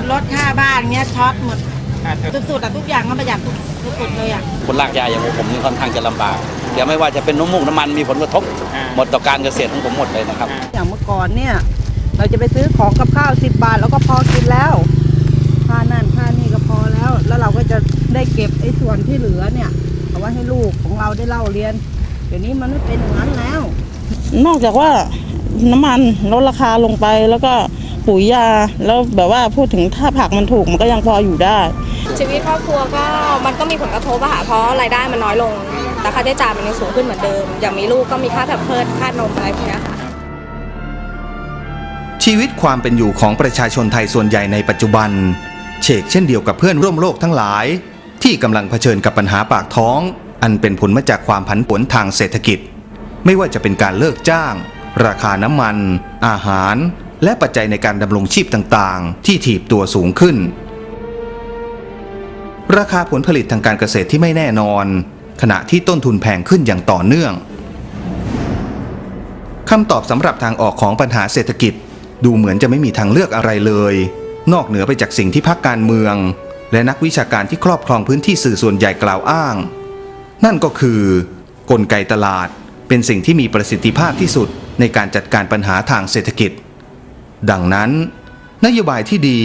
ดรถค่าบ้านเงี้ยช็อตหมดสุดๆอะทุกอย่างก็ประหยัดสุดๆเลยอะคนลากยาอย่างผมนี่ค่อนข้างจะลำบากเดี๋ยวไม่ว่าจะเป็นน้ำมูกน้ำมันมีผลกระทบหมดต่อการเกษตรของผมหมดเลยนะครับ อย่างเมื่อก่อนเนี่ย เราจะไปซื้อของกับข้าวสิบบาท แล้วก็พอกินแล้วค่านั่นค่านี่ก็พอแล้ว แล้วเราก็จะได้เก็บไอ้ส่วนที่เหลือเนี่ยเอาไว้ให้ลูกของเราได้เล่าเรียนเดี๋ยวนี้มันไม่เป็นอย่างนั้นแล้ว นอกจากว่าน้ำมันลดราคาลงไปแล้วก็ ปุ๋ยยา แล้วแบบว่าพูดถึงถ้าผักมันถูกมันก็ยังพออยู่ได้ ชีวิตครอบครัวก็มันก็มีผลกระทบอะค่ะเพราะรายได้มันน้อยลง แต่ค่าใช้จ่ายมันยังสูงขึ้นเหมือนเดิม อย่างมีลูกก็มีค่าแบบเพิดค่านมอะไรพวกเนี้ยค่ะชีวิตความเป็นอยู่ของประชาชนไทยส่วนใหญ่ในปัจจุบันเชกเช่นเดียวกับเพื่อนร่วมโลกทั้งหลาย ที่กำลังเผชิญกับปัญหาปากท้อง อันเป็นผลมาจากความผันผวนทางเศรษฐกิจ ไม่ว่าจะเป็นการเลิกจ้าง ราคาน้ำมัน อาหาร และปัจจัยในการดำรงชีพต่างๆ ที่ถีบตัวสูงขึ้น ราคาผลผลิตทางการเกษตรที่ไม่แน่นอน ขณะที่ต้นทุนแพงขึ้นอย่างต่อเนื่องคำตอบสำหรับทางออกของปัญหาเศรษฐกิจ ดูเหมือนจะไม่มีทางเลือกอะไรเลย นอกเหนือไปจากสิ่งที่พรรคการเมือง และนักวิชาการที่ครอบครองพื้นที่สื่อส่วนใหญ่กล่าวอ้าง นั่นก็คือกลไกตลาดเป็นสิ่งที่มีประสิทธิภาพที่สุดในการจัดการปัญหาทางเศรษฐกิจ ดังนั้น นโยบายที่ดี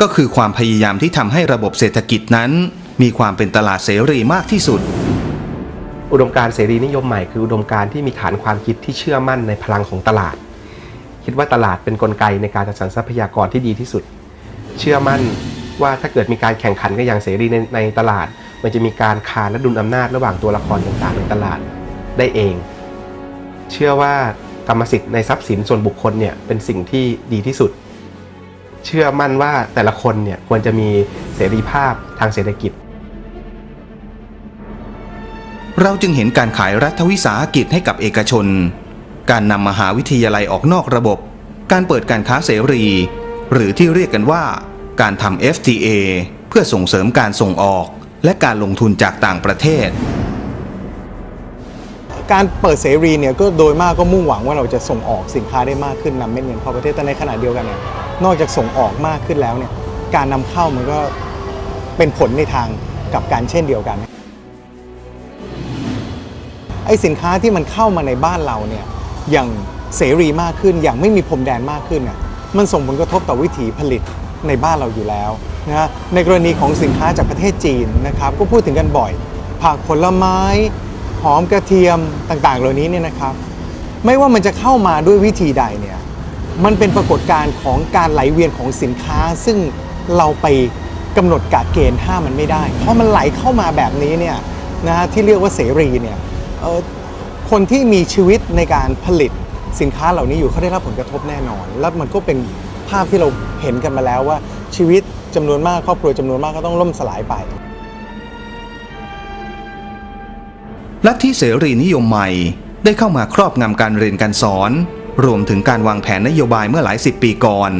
ก็คือความพยายามที่ทำให้ระบบเศรษฐกิจนั้น มีความเป็นตลาดเสรีมากที่สุด อุดมการเสรีนิยมใหม่คืออุดมการที่มีฐานความคิดที่เชื่อมั่นในพลังของตลาด คิดว่าตลาดเป็นนกลไกในการจัดสรรทรัพยากรที่ดีที่สุด เชื่อมั่นว่าถ้าเกิดมีการแข่งขันกันอย่างเสรีในในตลาด มันจะมีการคานและดุลอำนาจระหว่างตัวละครต่างๆในตลาดได้เอง เชื่อว่า กรรมสิทธิ์ในทรัพย์สินส่วนบุคคลเนี่ยเป็นสิ่งที่ดีที่สุด เชื่อมั่นว่าแต่ละคนเนี่ยควรจะมีเสรีภาพทางเศรษฐกิจ เราจึงเห็นการขายรัฐวิสาหกิจให้กับเอกชน การนำมหาวิทยาลัยออกนอกระบบ การเปิดการค้าเสรี หรือที่เรียกกันว่า การทำ FTA เพื่อส่งเสริมการส่งออกและการลงทุนจากต่างประเทศ การเปิดเสรีเนี่ยก็โดยมากก็มุ่งหวังว่าเราจะส่งออกสินค้าได้มากขึ้นนำเม็ดเงินเข้าประเทศแต่ในขณะเดียวกันเนี่ยนอกจากส่งออกมากขึ้นแล้วเนี่ยการนำเข้ามันก็เป็นผลในทางกับกันเช่นเดียวกันไอ้สินค้าที่มันเข้ามาในบ้านเราเนี่ยอย่างเสรีมากขึ้นอย่างไม่มีพรมแดนมากขึ้นเนี่ยมันส่งผลกระทบต่อวิถีผลิตในบ้านเราอยู่แล้วนะฮะในกรณีของสินค้าจากประเทศจีนนะครับก็พูดถึงกันบ่อยผักผลไม้ หอมกระเทียมต่างๆ เหล่านี้เนี่ยนะครับ ไม่ว่ามันจะเข้ามาด้วยวิธีใดเนี่ยมันเป็นปรากฏการณ์ของการไหลเวียนของสินค้า ซึ่งเราไปกำหนดกาเกณฑ์ห้ามมันไม่ได้ เพราะมันไหลเข้ามาแบบนี้เนี่ยนะฮะที่เรียกว่าเสรีเนี่ยเออคนที่มีชีวิตในการผลิตสินค้าเหล่านี้อยู่เขาได้รับผลกระทบแน่นอน แล้วมันก็เป็นภาพที่เราเห็นกันมาแล้วว่าชีวิตจำนวนมากครอบครัวจำนวนมากก็ต้องล่มสลายไป ลัทธิเสรีนิยมใหม่ได้เข้ามาครอบงำการเรียนการสอน รวมถึงการวางแผนนโยบายเมื่อหลายสิบปีก่อน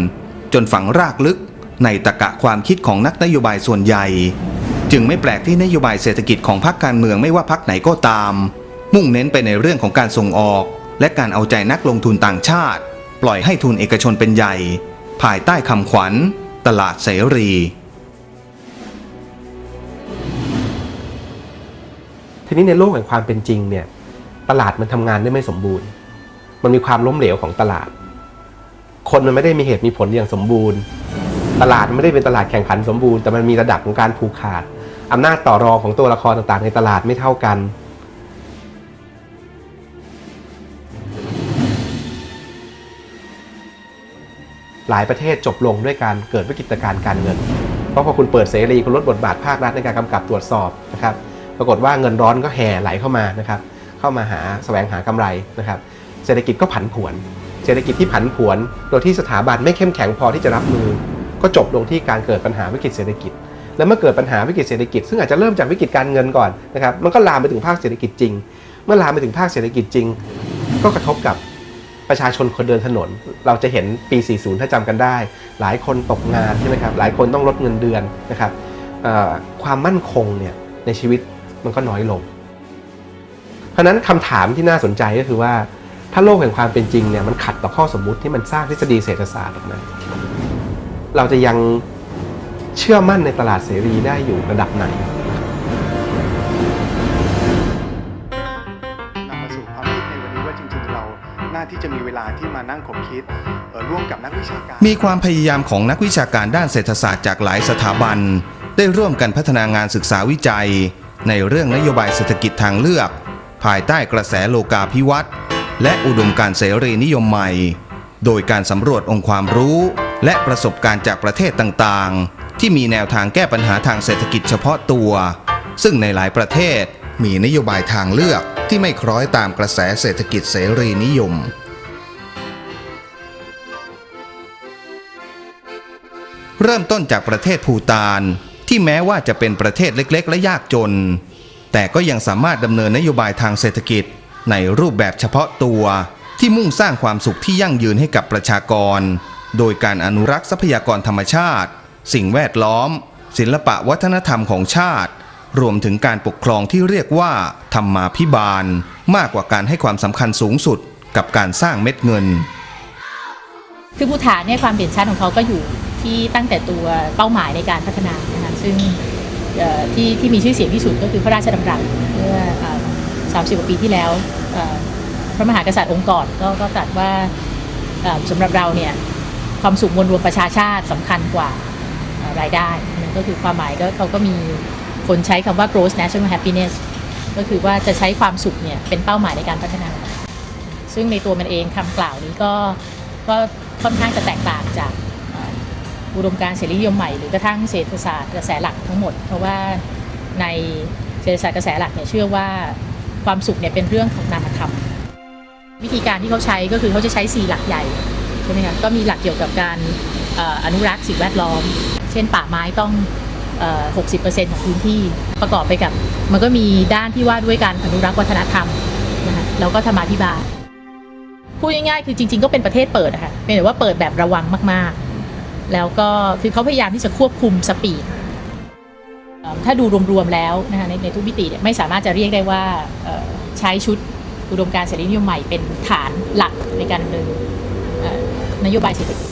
จนฝังรากลึกในตะกะความคิดของนักนโยบายส่วนใหญ่ จึงไม่แปลกที่นโยบายเศรษฐกิจของพรรคการเมืองไม่ว่าพรรคไหนก็ตาม มุ่งเน้นไปในเรื่องของการส่งออก และการเอาใจนักลงทุนต่างชาติ ปล่อยให้ทุนเอกชนเป็นใหญ่ ภายใต้คำขวัญ ตลาดเสรี ทีนี้ในโลกแห่งความเป็นจริงเนี่ยตลาดมันทำงานได้ไม่สมบูรณ์ มันมีความล้มเหลวของตลาด คนมันไม่ได้มีเหตุมีผลอย่างสมบูรณ์ ตลาดมันไม่ได้เป็นตลาดแข่งขันสมบูรณ์แต่มันมีระดับของการผูกขาดอำนาจต่อรองของตัวละครต่างๆ ในตลาดไม่เท่ากันหลายประเทศจบลงด้วยการเกิดวิกฤตการการเงิน เพราะพอคุณเปิดเสรีคุณลดบทบาทภาครัฐในการกำกับตรวจสอบนะครับ ปรากฏว่าเงินร้อนก็แห่ไหลเข้ามานะครับ เข้ามาหาแสวงหากำไรนะครับ เศรษฐกิจก็ผันผวน เศรษฐกิจที่ผันผวน โดยที่สถาบันไม่เข้มแข็งพอที่จะรับมือ ก็จบลงที่การเกิดปัญหาวิกฤตเศรษฐกิจ แล้วเมื่อเกิดปัญหาวิกฤตเศรษฐกิจ ซึ่งอาจจะเริ่มจากวิกฤตการเงินก่อนนะครับ มันก็ลามไปถึงภาคเศรษฐกิจจริง เมื่อลามไปถึงภาคเศรษฐกิจจริง ก็กระทบกับประชาชนคนเดินถนน เราจะเห็นปี 40 ถ้าจำกันได้ หลายคนตกงานใช่ไหมครับ หลายคนต้องลดเงินเดือนนะครับความมั่นคงเนี่ยในชีวิต มันก็น้อยลง เพราะฉะนั้นคำถามที่น่าสนใจก็คือว่า ถ้าโลกแห่งความเป็นจริงเนี่ยมันขัดต่อข้อสมมุติที่มันสร้างทฤษฎีเศรษฐศาสตร์ออกมาเราจะยังเชื่อมั่นในตลาดเสรีได้อยู่ระดับไหนนำมาสู่ความคิดในวันนี้ว่าจริงๆเราน่าที่จะมีเวลาที่มานั่งคบคิดเอ่อร่วมกับนักวิชาการ มีความพยายามของนักวิชาการด้านเศรษฐศาสตร์จากหลายสถาบัน ได้ร่วมกันพัฒนางานศึกษาวิจัย ในเรื่องนโยบายเศรษฐกิจทางเลือก ภายใต้กระแสโลกาภิวัตน์และอุดมการเสรีนิยมใหม่ โดยการสำรวจองค์ความรู้ และประสบการณ์จากประเทศต่างๆ ที่มีแนวทางแก้ปัญหาทางเศรษฐกิจเฉพาะตัว ซึ่งในหลายประเทศมีนโยบายทางเลือกที่ไม่คล้อยตามกระแสเศรษฐกิจเสรีนิยม เริ่มต้นจากประเทศภูตาน ที่แม้ว่าจะเป็นประเทศเล็กๆ และยากจน แต่ก็ยังสามารถดำเนินนโยบายทางเศรษฐกิจ ในรูปแบบเฉพาะตัวที่มุ่งสร้างความสุขที่ยั่งยืนให้กับประชากร โดยการอนุรักษ์ทรัพยากรธรรมชาติ สิ่งแวดล้อม ศิลปะวัฒนธรรมของชาติ รวมถึงการปกครองที่เรียกว่า ธรรมาภิบาล มากกว่าการให้ความสำคัญสูงสุดกับการสร้างเม็ดเงิน คือภูฐานเนี่ยความเด่นชัดของเขาก็อยู่ที่ตั้งแต่ตัวเป้าหมายในการพัฒนานะคะซึ่งที่ที่มีชื่อเสียงที่สุดก็คือพระราชดำรัสเมื่อสามสิบกว่าปีที่แล้วพระมหากษัตริย์องค์ก่อนก็ก็ตรัสว่าเอ่อสำหรับเราเนี่ยความสุขมวลรวมประชาชาติสำคัญกว่ารายได้นั่นก็คือความหมายก็เขาก็มีคนใช้คำว่า gross national happiness ก็คือว่าจะใช้ความสุขเนี่ยเป็นเป้าหมายในการพัฒนา ซึ่งในตัวมันเองคำกล่าวนี้ก็ก็ ค่อนข้างจะแตกต่างจากอุดมการณ์เสรีนิยมใหม่หรือกระทั่งเศรษฐศาสตร์กระแสหลักทั้งหมด เพราะว่าในเศรษฐศาสตร์กระแสหลักเนี่ยเชื่อว่าความสุขเนี่ยเป็นเรื่องของนามธรรม วิธีการที่เขาใช้ก็คือเขาจะใช้ 4 หลักใหญ่ใช่ไหมคะก็มีหลักเกี่ยวกับการออนุรักษ์สิ่งแวดล้อม เช่นป่าไม้ต้อง 60%ของพื้นที่ประกอบไปกับ มันก็มีด้านที่ว่าด้วยการอนุรักษ์วัฒนธรรมนะคะแล้วก็ธรรมาภิบาล พูดง่ายๆคือจริง ๆ ก็เป็นประเทศเปิดอะค่ะเป็นแต่ว่าเปิดแบบระวังมากๆ แล้วก็คือเขาพยายามที่จะควบคุมสปีดถ้าดูรวมๆแล้วนะคะในในทุกมิติเนี่ยไม่สามารถจะเรียกได้ว่าใช้ชุดอุดมการเสรีนิยมใหม่เป็นฐานหลักในการดำเนินนโยบายเศรษฐกิจ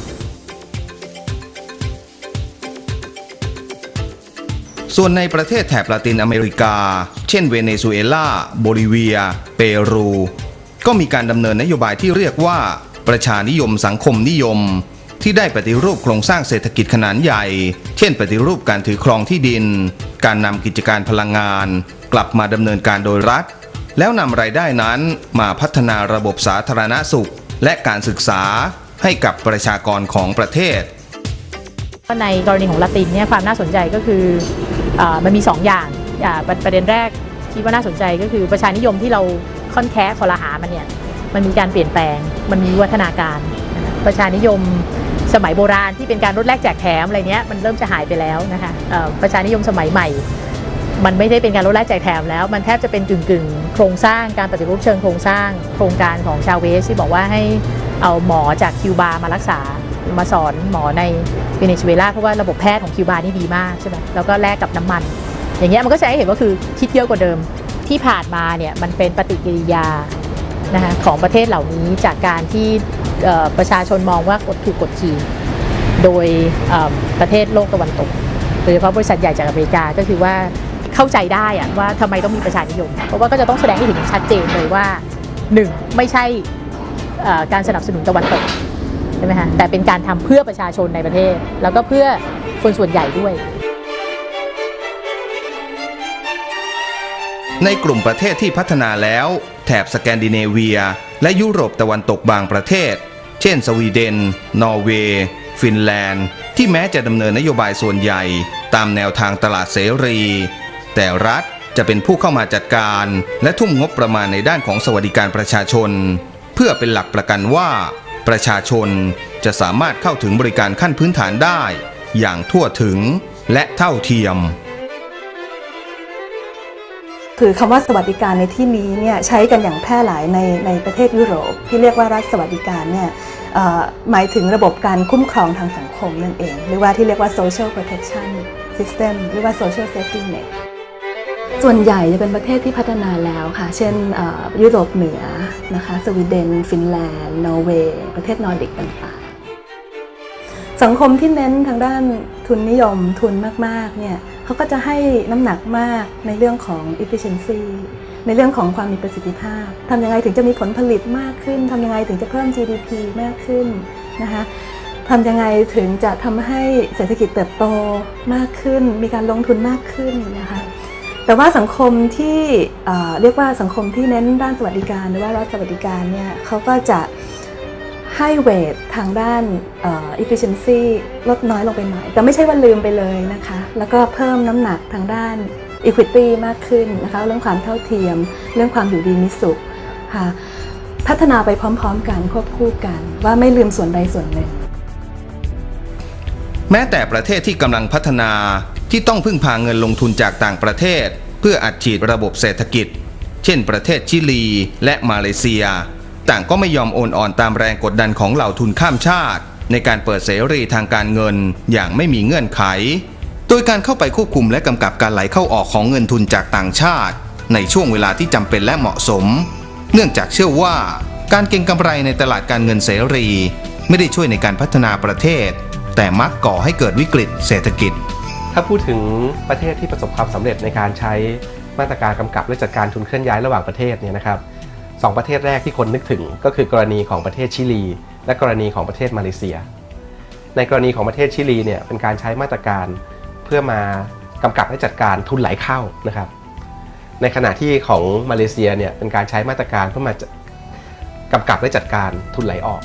ส่วนในประเทศแถบลาตินอเมริกา เช่นเวเนซุเอลาโบลิเวีย เปรู ก็มีการดำเนินนโยบายที่เรียกว่า ประชานิยมสังคมนิยม ที่ได้ปฏิรูปโครงสร้างเศรษฐกิจขนาดใหญ่ เช่น ปฏิรูปการถือครองที่ดิน การนำกิจการพลังงาน กลับมาดำเนินการโดยรัฐ แล้วนำรายได้นั้นมาพัฒนาระบบสาธารณสุข และการศึกษาให้กับประชากรของประเทศในกรณีของละตินเนี่ยความน่าสนใจก็คืออมันมี2อย่างอ่าประประเด็นแรก ที่ว่าน่าสนใจก็คือประชานิยมที่เราค่อนแค้คอรหามันเนี่ยมันมีการเปลี่ยนแปลง มันมีวัฒนาการ ประชานิยมสมัยโบราณที่เป็นการลดแลกแจกแถมอะไรเนี้ยมันเริ่มจะหายไปแล้วนะคะประชานิยมสมัยใหม่ มันไม่ได้เป็นการลดแลกแจกแถมแล้ว มันแทบจะเป็นกึ่งกึ่งโครงสร้างการปฏิรูปเชิงโครงสร้าง โครงการของชาวเวสที่บอกว่าให้เอาหมอจากคิวบามารักษามาสอนหมอในเวเนซุเอลาเพราะว่าระบบแพทย์ของคิวบานี่ดีมากใช่ไหมแล้วก็แลกกับน้ำมัน อย่างเงี้ยมันก็แสดงให้เห็นว่าคือคิดเยอะกว่าเดิมที่ผ่านมาเนี่ยมันเป็นปฏิกิริยานะคะของประเทศเหล่านี้จากการที่ประชาชนมองว่ากดถูกกดขี่โดยประเทศโลกตะวันตกโดยเฉพาะบริษัทใหญ่จากอเมริกาก็คือว่าเข้าใจได้อะว่าทำไมต้องมีประชานิยม เพราะว่าก็จะต้องแสดงให้เห็นชัดเจนเลยว่าหนึ่งไม่ใช่การสนับสนุนตะวันตกใช่ไหมคะแต่เป็นการทำเพื่อประชาชนในประเทศ แล้วก็เพื่อคนส่วนใหญ่ด้วย ในกลุ่มประเทศที่พัฒนาแล้ว แถบสแกนดิเนเวีย และยุโรปตะวันตกบางประเทศ เช่น สวีเดน นอร์เวย์ ฟินแลนด์ ที่แม้จะดำเนินนโยบายส่วนใหญ่ ตามแนวทางตลาดเสรี แต่รัฐจะเป็นผู้เข้ามาจัดการ และทุ่มงบประมาณในด้านของสวัสดิการประชาชน เพื่อเป็นหลักประกันว่า ประชาชนจะสามารถเข้าถึงบริการขั้นพื้นฐานได้ อย่างทั่วถึงและเท่าเทียม คือคำว่าสวัสดิการในที่นี้เนี่ยใช้กันอย่างแพร่หลายในในประเทศยุโรป ที่เรียกว่ารัฐสวัสดิการเนี่ยหมายถึงระบบการคุ้มครองทางสังคมนั่นเอง หรือว่าที่เรียกว่า social protection system หรือว่า social safety net ส่วนใหญ่จะเป็นประเทศที่พัฒนาแล้วค่ะ เช่นยุโรปเหนือนะคะสวีเดน ฟินแลนด์ นอร์เวย์ ประเทศนอร์ดิกต่างๆ สังคมที่เน้นทางด้านทุนนิยมทุนมากๆเนี่ยเขาก็จะให้น้ำหนักมากในเรื่องของ efficiency ในเรื่องของความมีประสิทธิภาพทำยังไงถึงจะมีผลผลิตมากขึ้นทำยังไงถึงจะเพิ่ม GDP มากขึ้นนะคะทำยังไงถึงจะทำให้เศรษฐกิจเติบโตมากขึ้น มีการลงทุนมากขึ้นนะคะแต่ว่าสังคมที่เอ่อเรียกว่าสังคมที่เน้นด้านสวัสดิการหรือว่ารัฐสวัสดิการเนี่ยเขาก็จะ ให้เวททางด้านอ่อ efficiency ลดน้อยลงไปหน่อย แต่ไม่ใช่ว่าลืมไปเลยนะคะ แล้วก็เพิ่มน้ำหนักทางด้าน equity มากขึ้นนะคะ เรื่องความเท่าเทียม เรื่องความอยู่ดีมีสุขค่ะ พัฒนาไปพร้อมๆกันควบคู่กัน ว่าไม่ลืมส่วนใดส่วนหนึ่ง แม้แต่ประเทศที่กำลังพัฒนาที่ต้องพึ่งพาเงินลงทุนจากต่างประเทศ เพื่ออัดฉีดระบบเศรษฐกิจ เช่น ประเทศชิลีและมาเลเซีย ต่างก็ไม่ยอมโอนอ่อนตามแรงกดดันของเหล่าทุนข้ามชาติ ในการเปิดเสรีทางการเงินอย่างไม่มีเงื่อนไข โดยการเข้าไปควบคุมและกำกับการไหลเข้าออกของเงินทุนจากต่างชาติ ในช่วงเวลาที่จำเป็นและเหมาะสม เนื่องจากเชื่อว่า การเก็งกำไรในตลาดการเงินเสรี ไม่ได้ช่วยในการพัฒนาประเทศ แต่มักก่อให้เกิดวิกฤตเศรษฐกิจ ถ้าพูดถึงประเทศที่ประสบความสำเร็จในการใช้มาตรการกำกับและจัดการทุนเคลื่อนย้ายระหว่างประเทศเนี่ยนะครับ สองประเทศแรกที่คนนึกถึง ก็คือกรณีของประเทศชิลี และกรณีของประเทศมาเลเซีย ในกรณีของประเทศชิลีเนี่ยเป็นการใช้มาตรการเพื่อมากำกับและจัดการทุนไหลเข้านะครับ ในขณะที่ของมาเลเซียเนี่ยเป็นการใช้มาตรการเพื่อมากำกับและจัดการทุนไหลออก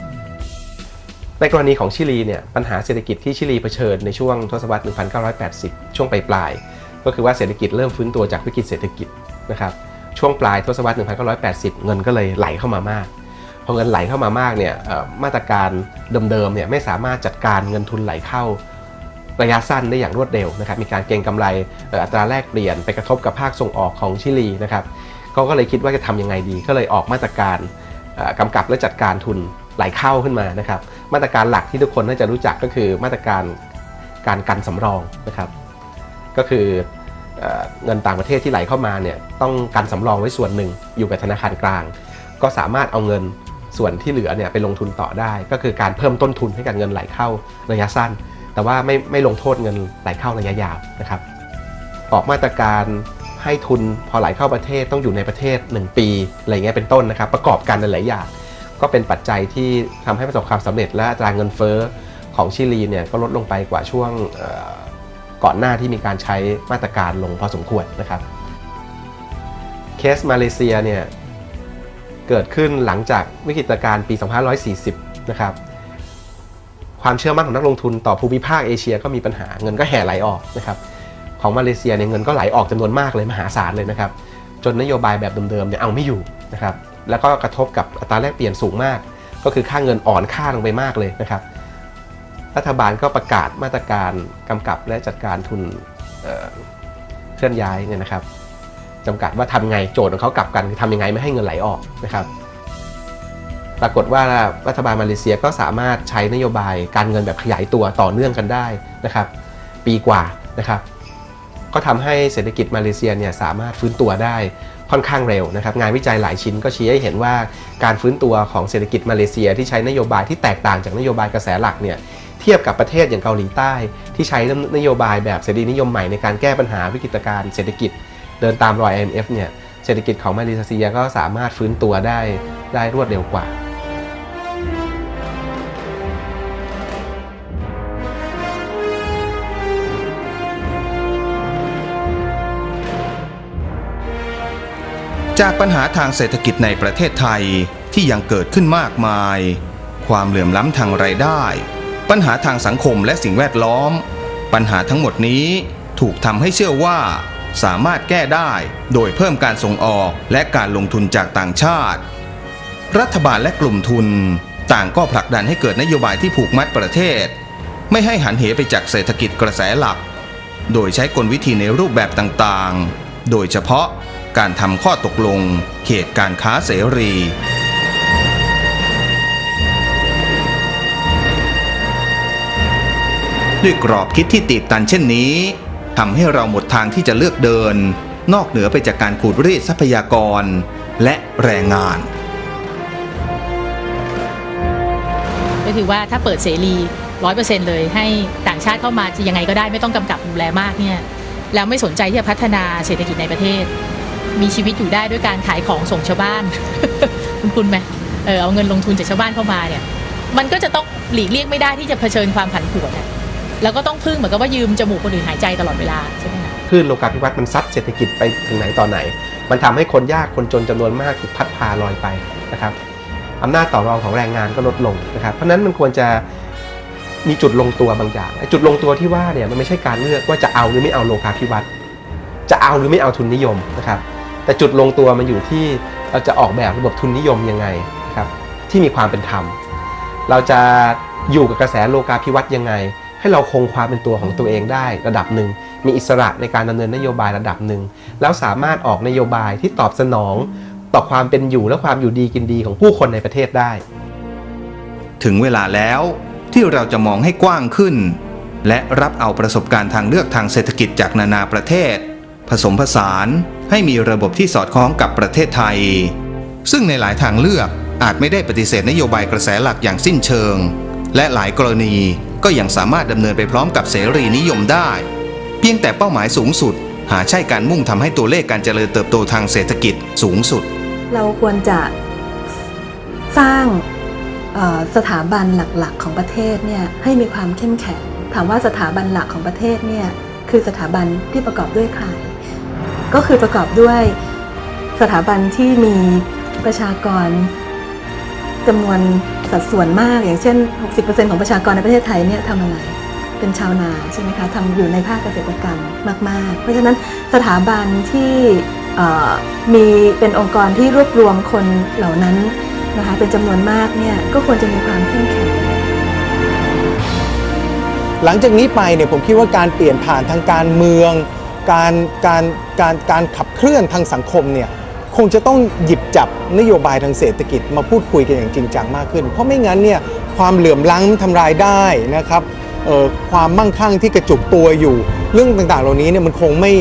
ในกรณีของชิลีเนี่ยปัญหาเศรษฐกิจที่ชิลีเผชิญในช่วงทศวรรษ 1980 ช่วงปลายๆก็คือว่าเศรษฐกิจเริ่มฟื้นตัวจากวิกฤตเศรษฐกิจนะครับ ช่วงปลายทศวรรษ 1980 เงินก็เลยไหลเข้ามามาก พอเงินไหลเข้ามามากเนี่ยมาตรการเดิมๆเนี่ยไม่สามารถจัดการเงินทุนไหลเข้าระยะสั้นได้อย่างรวดเร็วนะครับ มีการเก็งกำไรอัตราแลกเปลี่ยนไปกระทบกับภาคส่งออกของชิลีนะครับเขาก็เลยคิดว่าจะทำยังไงดี ก็เลยออกมาตรการเอ่อกำกับและจัดการทุนไหลเข้าขึ้นมานะครับ มาตรการหลักที่ทุกคนน่าจะรู้จักก็คือมาตรการการกันสำรองนะครับ ก็คือ เงินต่างประเทศที่ไหลเข้ามาเนี่ยต้องกันสำรองไว้ส่วนหนึ่งอยู่กับธนาคารกลาง ก็สามารถเอาเงินส่วนที่เหลือเนี่ยไปลงทุนต่อได้ ก็คือการเพิ่มต้นทุนให้กับเงินไหลเข้าระยะสั้น แต่ว่าไม่ไม่ลงโทษเงินไหลเข้าระยะยาวนะครับออกมาตรการให้ทุนพอไหลเข้าประเทศต้องอยู่ในประเทศ 1 ปีอะไรเงี้ยเป็นต้นนะครับ ประกอบกันหลายอย่าง ก็เป็นปัจจัยที่ทำให้ประสบความสำเร็จและอัตราเงินเฟ้อของชิลีเนี่ยก็ลดลงไปกว่าช่วง ก่อนหน้าที่มีการใช้มาตรการลงพอสมควรนะครับเคสมาเลเซียเนี่ยเกิดขึ้นหลังจากวิกฤตการณ์ปี 2540 นะครับความเชื่อมั่นของนักลงทุนต่อภูมิภาคเอเชียก็มีปัญหาเงินก็แห่ไหลออกนะครับของมาเลเซียเนี่ยเงินก็ไหลออกจำนวนมากเลยมหาศาลเลยนะครับจนนโยบายแบบเดิมๆเนี่ยเอาไม่อยู่นะครับแล้วก็กระทบกับอัตราแลกเปลี่ยนสูงมาก ก็คือค่าเงินอ่อนค่าลงไปมากเลยนะครับ รัฐบาลก็ประกาศมาตรการกำกับและจัดการทุนเเคลื่อนย้ายเนี่ยนะครับจำกัดว่าทำไงโจทย์ของเขากลับกันคือทำยังไงไม่ให้เงินไหลออกนะครับ ปรากฏว่ารัฐบาลมาเลเซียก็สามารถใช้นโยบายการเงินแบบขยายตัวต่อเนื่องกันได้นะครับ ปีกว่านะครับก็ทำให้เศรษฐกิจมาเลเซียเนี่ยสามารถฟื้นตัวได้ค่อนข้างเร็วนะครับ งานวิจัยหลายชิ้นก็ชี้ให้เห็นว่าการฟื้นตัวของเศรษฐกิจมาเลเซียที่ใช้นโยบายที่แตกต่างจากนโยบายกระแสหลักเนี่ย เทียบกับประเทศอย่างเกาหลีใต้ ที่ใช้นโยบายแบบเสรีนิยมใหม่ในการแก้ปัญหาวิกฤตการณ์เศรษฐกิจ เดินตามรอย IMF เนี่ยเศรษฐกิจของมาเลเซียก็สามารถฟื้นตัวได้ได้รวดเร็วกว่าจากปัญหาทางเศรษฐกิจในประเทศไทยที่ยังเกิดขึ้นมากมาย ความเหลื่อมล้ำทางรายได้ ปัญหาทางสังคมและสิ่งแวดล้อม ปัญหาทั้งหมดนี้ถูกทำให้เชื่อว่า สามารถแก้ได้โดยเพิ่มการส่งออกและการลงทุนจากต่างชาติ รัฐบาลและกลุ่มทุน ต่างก็ผลักดันให้เกิดนโยบายที่ผูกมัดประเทศ ไม่ให้หันเหไปจากเศรษฐกิจกระแสหลัก โดยใช้กลวิธีในรูปแบบต่างๆ โดยเฉพาะการทำข้อตกลง เขตการค้าเสรี ด้วยกรอบคิดที่ตีบตันเช่นนี้ทำให้เราหมดทางที่จะเลือกเดิน นอกเหนือไปจากการขูดรีดทรัพยากร และแรงงาน ก็คือว่าถ้าเปิดเสรีร้อยเปอร์เซ็นต์เลยให้ต่างชาติเข้ามาจะยังไงก็ได้ไม่ต้องกำกับดูแลมากเนี่ยแล้วไม่สนใจที่จะพัฒนาเศรษฐกิจในประเทศ มีชีวิตอยู่ได้ด้วยการขายของส่งชาวบ้าน คุณคุณไหมเออเอาเงินลงทุนจากชาวบ้านเข้ามาเนี่ย มันก็จะต้องหลีกเลี่ยงไม่ได้ที่จะเผชิญความผันผวนอะ แล้วก็ต้องพึ่งเหมือนกับว่ายืมจมูกคนอื่นหายใจตลอดเวลาใช่ไหมคะคลื่นโลกาภิวัตน์มันซัดเศรษฐกิจไปถึงไหนต่อไหน มันทำให้คนยากคนจนจำนวนมากถูกพัดพาลอยไปนะครับอำนาจต่อรองของแรงงานก็ลดลงนะครับ เพราะนั้นมันควรจะมีจุดลงตัวบางอย่างจุดลงตัวที่ว่าเนี่ยมันไม่ใช่การเลือกว่าจะเอาหรือไม่เอาโลกาภิวัตน์จะเอาหรือไม่เอาทุนนิยมนะครับ แต่จุดลงตัวมันอยู่ที่เราจะออกแบบระบบทุนนิยมยังไงนะครับที่มีความเป็นธรรม เราจะอยู่กับกระแสโลกาภิวัตน์ยังไง ให้เราคงความเป็นตัวของตัวเองได้ระดับหนึ่ง มีอิสระในการดำเนินนโยบายระดับหนึ่ง แล้วสามารถออกนโยบายที่ตอบสนอง ต่อความเป็นอยู่และความอยู่ดีกินดีของผู้คนในประเทศได้ ถึงเวลาแล้วที่เราจะมองให้กว้างขึ้น และรับเอาประสบการณ์ทางเลือกทางเศรษฐกิจจากนานาประเทศ ผสมผสานให้มีระบบที่สอดคล้องกับประเทศไทย ซึ่งในหลายทางเลือกอาจไม่ได้ปฏิเสธนโยบายกระแสหลักอย่างสิ้นเชิง และหลายกรณี ก็ยังสามารถดำเนินไปพร้อมกับเสรีนิยมได้ เพียงแต่เป้าหมายสูงสุด หาใช่การมุ่งทำให้ตัวเลขการเจริญเติบโตทางเศรษฐกิจสูงสุด เราควรจะสร้างสถาบันหลักๆ ของประเทศเนี่ยให้มีความเข้มแข็ง ถามว่าสถาบันหลักของประเทศเนี่ยคือสถาบันที่ประกอบด้วยใคร ก็คือประกอบด้วยสถาบันที่มีประชากร จำนวนสัดส่วนมาก อย่างเช่น 60%ของประชากรในประเทศไทยเนี่ยทำอะไร เป็นชาวนาใช่ไหมคะทำอยู่ในภาคเกษตรกรรมมาก ๆ เพราะฉะนั้นสถาบันที่มีเป็นองค์กรที่รวบรวมคนเหล่านั้นนะคะเป็นจำนวนมากเนี่ยก็ควรจะมีความเข้มแข็งหลังจากนี้ไปเนี่ยผมคิดว่าการเปลี่ยนผ่านทางการเมือง การการการการขับเคลื่อนทางสังคมเนี่ย งจะต้องหยิบจับนโยบายทางเศรษฐกิจมาพูดคุยกันอย่างจริงจังมากขึ้น เพราะไม่งั้นเนี่ยความเหลื่อมล้ำทำลายได้นะครับความมั่งคั่งที่กระจุกตัวอยู่ เรื่องต่างๆ เหล่านี้เนี่ยมันคงไม่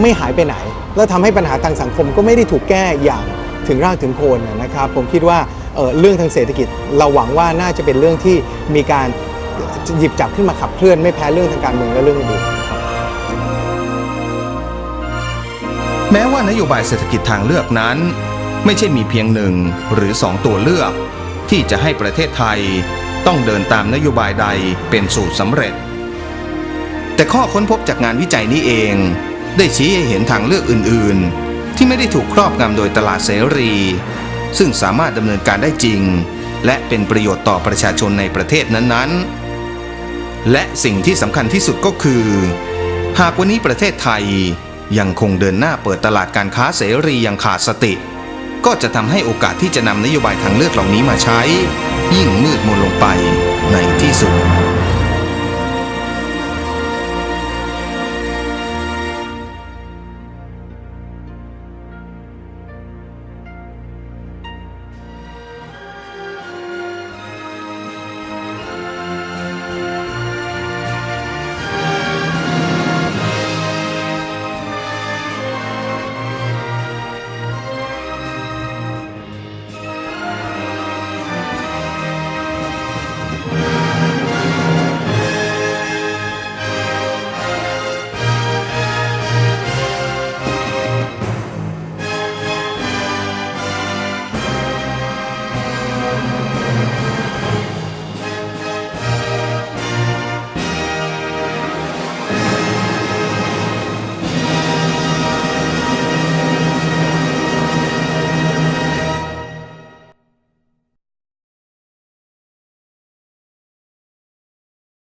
ไม่หายไปไหน แล้วทำให้ปัญหาทางสังคมก็ไม่ได้ถูกแก้อย่างถึงรากถึงโคนนะครับ ผมคิดว่าเเรื่องทางเศรษฐกิจเราหวังว่าน่าจะเป็นเรื่องที่มีการหยิบจับขึ้นมาขับเคลื่อนไม่แพ้เรื่องทางการเมืองและเรื่องอื่น แม้ว่านโยบายเศรษฐกิจทางเลือกนั้น ไม่ใช่มีเพียงหนึ่งหรือสองตัวเลือก ที่จะให้ประเทศไทยต้องเดินตามนโยบายใดเป็นสูตรสำเร็จ แต่ข้อค้นพบจากงานวิจัยนี้เอง ได้ชี้ให้เห็นทางเลือกอื่น ๆ ที่ไม่ได้ถูกครอบงำโดยตลาดเสรี ซึ่งสามารถดำเนินการได้จริง และเป็นประโยชน์ต่อประชาชนในประเทศนั้น ๆ และสิ่งที่สำคัญที่สุดก็คือ หากวันนี้ประเทศไทย ยังคงเดินหน้าเปิดตลาดการค้าเสรีอย่างขาดสติ ก็จะทำให้โอกาสที่จะนำนโยบายทางเลือกเหล่านี้มาใช้ ยิ่งมืดมนลงไปในที่สุด